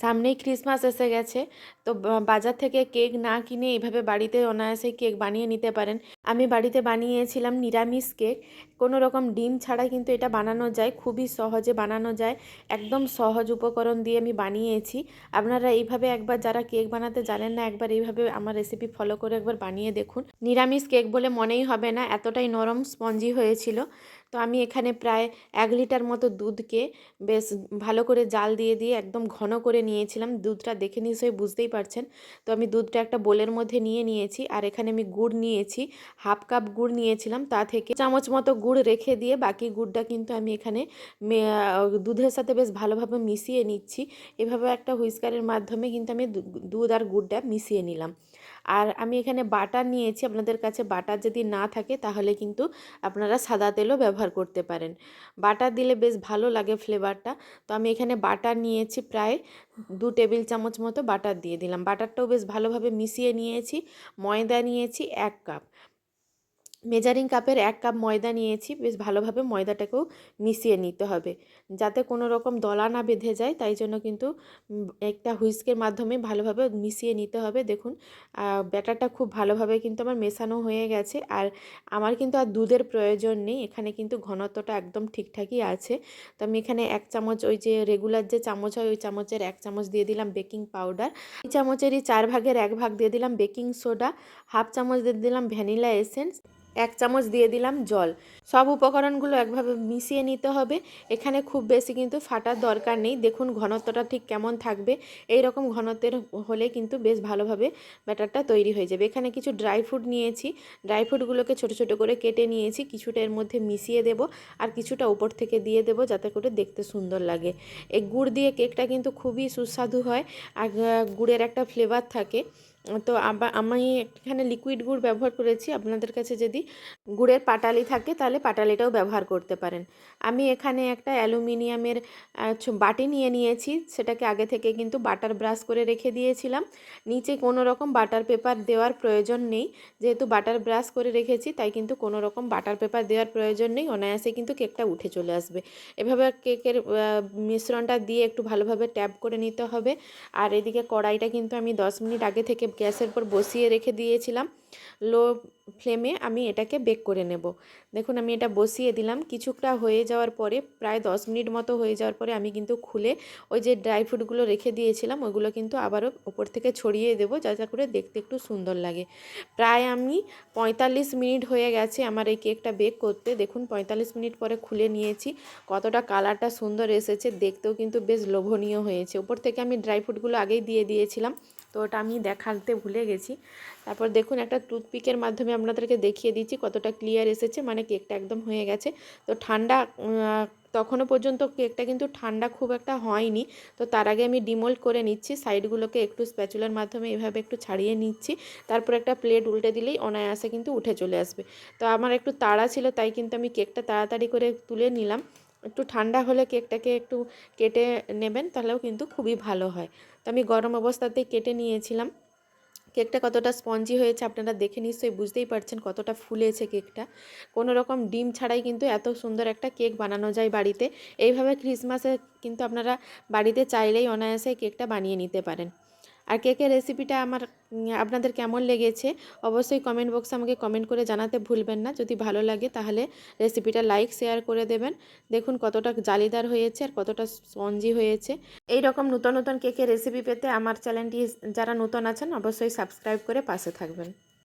সামনেই ক্রিসমাস এসে গেছে। তো বাজার থেকে কেক না কিনে এইভাবে বাড়িতে অনায়াসে কেক বানিয়ে নিতে পারেন। আমি বাড়িতে বানিয়েছিলাম নিরামিষ কেক। কোনো রকম ডিম ছাড়া কিন্তু এটা বানানো যায়, খুবই সহজে বানানো যায়। একদম সহজ উপকরণ দিয়ে আমি বানিয়েছি। আপনারা এইভাবে একবার যারা কেক বানাতে জানেন না, একবার এইভাবে আমার রেসিপি ফলো করে একবার বানিয়ে দেখুন। নিরামিষ কেক বলে মনেই হবে না, এতটাই নরম স্পঞ্জি হয়েছিল। তো আমি এখানে প্রায় এক লিটার মতো দুধকে বেশ ভালো করে জাল দিয়ে দিয়ে একদম ঘন করে নিয়েছিলাম। দুধটা দেখে নিশ্চয়ই বুঝতেই পারছেন। তো আমি দুধটা একটা বোলের মধ্যে নিয়ে নিয়েছি আর এখানে আমি গুড় নিয়েছি, হাফ কাপ গুড় নিয়েছিলাম তা থেকে। চামচ মতো গুড় রেখে দিয়ে বাকি গুড়টা কিন্তু আমি এখানে দুধের সাথে বেশ ভালোভাবে মিশিয়ে নিচ্ছি। এভাবে একটা হুইস্কারের মাধ্যমে কিন্তু আমি দুধ আর গুড়টা মিশিয়ে নিলাম। আর আমি এখানে বাটার নিয়েছি। আপনাদের কাছে বাটার যদি না থাকে তাহলে কিন্তু আপনারা সাদা তেলও ব্যবহার করতে পারেন। বাটার দিলে বেশ ভালো লাগে ফ্লেভারটা। তো আমি এখানে বাটার নিয়েছি প্রায় দু টেবিল চামচ মতো বাটার দিয়ে দিলাম। বাটারটাও বেশ ভালোভাবে মিশিয়ে নিয়েছি। ময়দা নিয়েছি এক কাপ। মেজারিং কাপের এক কাপ ময়দা নিয়েছি, বেশ ভালোভাবে ময়দাটাকেও মিশিয়ে নিতে হবে। যাতে কোনো রকম দলা না বেঁধে যায়, তাই জন্য কিন্তু একটা হুইস্কের মাধ্যমে ভালোভাবে মিশিয়ে নিতে হবে। দেখুন ব্যাটারটা খুব ভালোভাবে কিন্তু আমার মেশানো হয়ে গেছে। আর আমার কিন্তু আর দুধের প্রয়োজন নেই, এখানে কিন্তু ঘনত্বটা একদম ঠিকঠাকই আছে। তো আমি এখানে এক চামচ ওই যে রেগুলার যে চামচ হয়, ওই চামচের এক চামচ দিয়ে দিলাম বেকিং পাউডার। এই চামচেরই চার ভাগের এক ভাগ দিয়ে দিলাম বেকিং সোডা, হাফ চামচ দিয়ে দিলাম ভ্যানিলা এসেন্স। এক চামচ দিয়ে দিলাম জল। সব উপকরণগুলো একভাবে মিশিয়ে নিতে হবে। এখানে খুব বেশি কিন্তু ফাটার দরকার নেই। দেখুন ঘনত্বটা ঠিক কেমন থাকবে। এই রকম ঘনত্বের হলে কিন্তু বেশ ভালোভাবে ব্যাটারটা তৈরি হয়ে যাবে। এখানে কিছু ড্রাই ফ্রুট নিয়েছি। ড্রাই ফ্রুটগুলোকে ছোটো ছোটো করে কেটে নিয়েছি। কিছুটা এর মধ্যে মিশিয়ে দেব আর কিছুটা উপর থেকে দিয়ে দেব যাতে করে দেখতে সুন্দর লাগে। এই গুড় দিয়ে কেকটা কিন্তু খুবই সুস্বাদু হয়। আর গুড়ের একটা ফ্লেভার থাকে। তো আবার আমি এখানে লিকুইড গুড় ব্যবহার করেছি। আপনাদের কাছে যদি গুড়ের পাটালি থাকে, তাহলে পাটালিটাও ব্যবহার করতে পারেন। আমি এখানে একটা অ্যালুমিনিয়ামের বাটি নিয়ে নিয়েছি। সেটাকে আগে থেকে কিন্তু বাটার ব্রাশ করে রেখে দিয়েছিলাম। নিচে কোনো রকম বাটার পেপার দেওয়ার প্রয়োজন নেই। যেহেতু বাটার ব্রাশ করে রেখেছি, তাই কিন্তু কোনো রকম বাটার পেপার দেওয়ার প্রয়োজন নেই। অনায়াসে কিন্তু কেকটা উঠে চলে আসবে। এভাবে কেকের মিশ্রণটা দিয়ে একটু ভালোভাবে ট্যাপ করে নিতে হবে। আর এদিকে কড়াইটা কিন্তু আমি দশ মিনিট আগে থেকে গ্যাসের উপর বসিয়ে রেখে দিয়েছিলাম। লো ফ্লেমে আমি এটাকে বেক করে নেব। দেখুন, আমি এটা বসিয়ে দিলাম। কিছুটা হয়ে যাওয়ার পরে, প্রায় দশ মিনিট মতো হয়ে যাওয়ার পরে আমি কিন্তু খুলে ওই যে ড্রাই ফ্রুটগুলো রেখে দিয়েছিলাম ওইগুলো কিন্তু আবারও ওপর থেকে ছড়িয়ে দেবো যাতে করে দেখতে একটু সুন্দর লাগে। প্রায় আমি পঁয়তাল্লিশ মিনিট হয়ে গেছে আমার এই কেকটা বেক করতে। দেখুন, পঁয়তাল্লিশ মিনিট পরে খুলে নিয়েছি। কতটা কালারটা সুন্দর এসেছে, দেখতেও কিন্তু বেশ লোভনীয় হয়েছে। ওপর থেকে আমি ড্রাই ফ্রুটগুলো আগেই দিয়ে দিয়েছিলাম, তো ওটা আমি দেখাতে ভুলে গেছি। তারপর দেখুন, একটা টুথপিকের মাধ্যমে আপনাদেরকে দেখিয়ে দিচ্ছি কতটা ক্লিয়ার এসেছে মানে কেকটা একদম হয়ে গেছে। তো ঠান্ডা তখনও পর্যন্ত কেকটা কিন্তু ঠান্ডা খুব একটা হয়নি। তো তার আগে আমি ডিমোল্ড করে নিচ্ছি সাইডগুলোকে একটু স্প্যাচুলার মাধ্যমে এভাবে একটু ছাড়িয়ে নিচ্ছি। তারপর একটা প্লেট উল্টে দিলেই অনায়াসে কিন্তু উঠে চলে আসবে। তো আমার একটু তাড়া ছিল, তাই কিন্তু আমি কেকটা তাড়াতাড়ি করে তুলে নিলাম। একটু ঠান্ডা হলে কেকটাকে একটু কেটে নেবেন, তাহলেও কিন্তু খুবই ভালো হয়। তো আমি গরম অবস্থাতেই কেটে নিয়েছিলাম। কেকটা কতটা স্পঞ্জি হয়েছে আপনারা দেখে নিশ্চয়ই বুঝতেই পারছেন কতটা ফুলেছে কেকটা। কোনো রকম ডিম ছাড়াই কিন্তু এত সুন্দর একটা কেক বানানো যায় বাড়িতে। এইভাবে ক্রিসমাসে কিন্তু আপনারা বাড়িতে চাইলেই অনায়াসে কেকটা বানিয়ে নিতে পারেন। আর কেকের রেসিপিটা আমার আপনাদের কেমন লেগেছে অবশ্যই কমেন্ট বক্সে আমাকে কমেন্ট করে জানাতে ভুলবেন না। যদি ভালো লাগে তাহলে রেসিপিটা লাইক শেয়ার করে দেবেন। দেখুন কতটা জালিদার হয়েছে আর কতটা স্পঞ্জি হয়েছে। এই রকম নতুন নতুন কেকের রেসিপি পেতে আমার চ্যানেলটি যারা নতুন আছেন অবশ্যই সাবস্ক্রাইব করে পাশে থাকবেন।